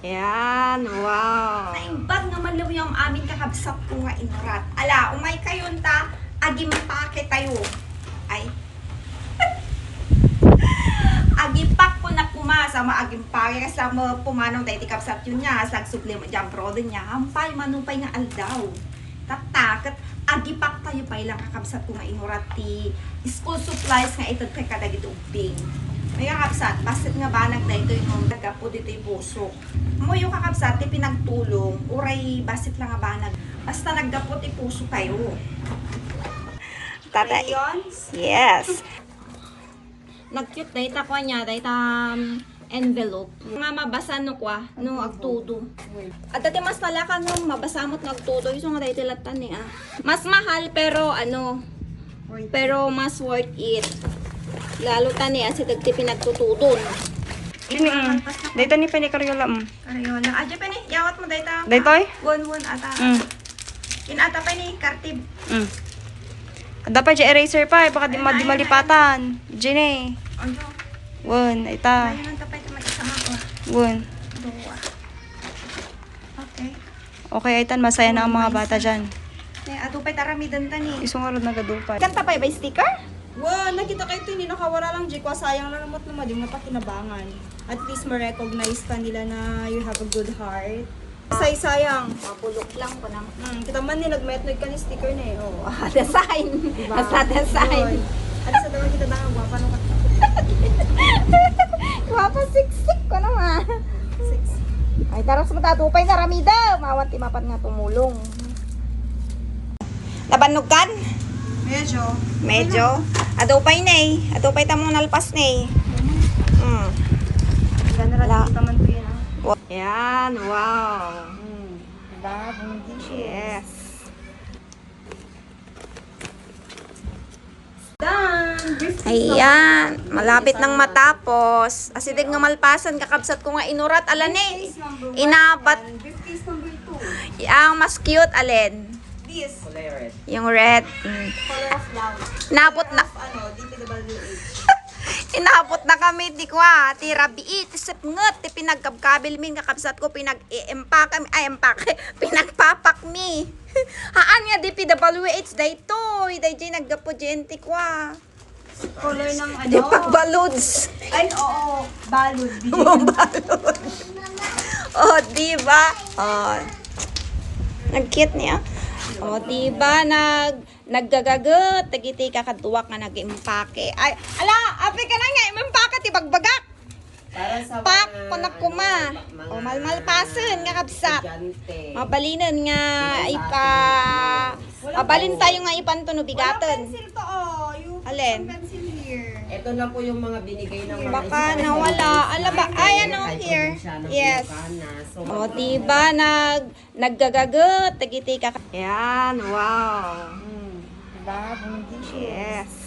Yan, wow. Naimbag naman law yung amin kakabsat ko nga inurat. Ala, umay kayon ta, agimpake tayo. Ay. Agipak ko na pumasa, maagimpake kasama pumanong tayo ti kapsat yun niya, sag supli mo dyan pro din niya, hampay manupay nga aldaw. Tatakot, agipak tayo pa ilang kakabsat ko nga inurat ti school supplies nga ito kay kadagit ubing. May kakabsat, basit nga ba nagdayto yung nagapo dito yung puso. Mo yung kakabsat, ti pinagtulong, uray basit lang nga ba nag, basta naggapot ti puso kayo. Tatay. Crayons? Yes. Nag-cute na ita ko niya, dahita um, envelope. Nga mabasa no kwa, no agtudo. At dati mas talaka no, mabasa mo't nagtudo. Yung nga dahil tilatan eh ah. Mas mahal pero ano, pero mas worth it. Lalo tani asi dagti pinagtutudon. Dini, mm. Dito ni Penny Cariola, mm. Crayola. Adyo pa ni, yawat mo dayta. Daytoy? Won won ata. Mm. Inata pa ni, kartib. Mm. Dapat dyan eraser pa, eh, baka di, ma, di malipatan. Gine. Ano? Won, ita. Ayun ito mag-isama ko. Won. Dua. Okay. Okay, aitan, masaya na ang mga bata dyan. Eh, ato pa'y taramidan tani. Isungarod na gadupay. Kanta pa ba sticker? Wow, nakita kayo ito, hindi nakawala lang, Jekwa. Sayang lang naman naman yung napakinabangan. At least ma-recognize ka nila na you have a good heart. Say, sayang. Mapulok lang ko na. Hmm, kita man ni nagmetnog ka ni sticker na eh. Oh. Ah, design. Basta design. Ano sa daw kita na gwapa nung kat- Wapa siksik ko naman. six. Ay, taras mo tatupay na ramida. Mawat timapat nga tumulong. Nabanog kan? Medyo. Medyo. Adupay na eh. Adupay tamong nalpas na eh. Mm. Gana Wala. rin kita man to yan ah. Yan, wow. Hmm. Diba? Yes. Ayan, malapit nang matapos. Asidig nga malpasan, kakabsat ko nga inurat, alan eh. Inabat, ang mas cute, alin. This. Yung red. Mm. Color of love. Inabot na, Of ano, DPWH. inabot na kami, di ko ah. Ti rabiit, isip ngot, ti pinagkabkabil min, kakabsat ko, pinag-i-empak kami, ay, empak, pinagpapak mi. Haan nga, di PWH, day to, day jay naggapo jenti ko ah. Color ng ano? Di pagbaluds. Ay, oo. Balod. Oh, di ba? Oh. Nag-cute niya. Oh, di ba nag naggagagot, tagiti ka kaduwak nga nag-impake. Ay, ala, api ka na nga, imimpake ti bagbagak. Para sa Pak, panak kuma. mga O, malmalpasan nga estudyante. Mabalinan nga ipa... Mabalin tayo nga ipantuno bigatan. Pencil to, oh. Alin? pencil. Ito lang po yung mga binigay ng mga Baka estudyante. nawala. Ala ba? Ay, ano, Kahit here. probinsya ng Yes. Ilocana. So, O, di ba nag naggagagot, tagiti ka. Yan, wow. Hmm. Diba? Yes.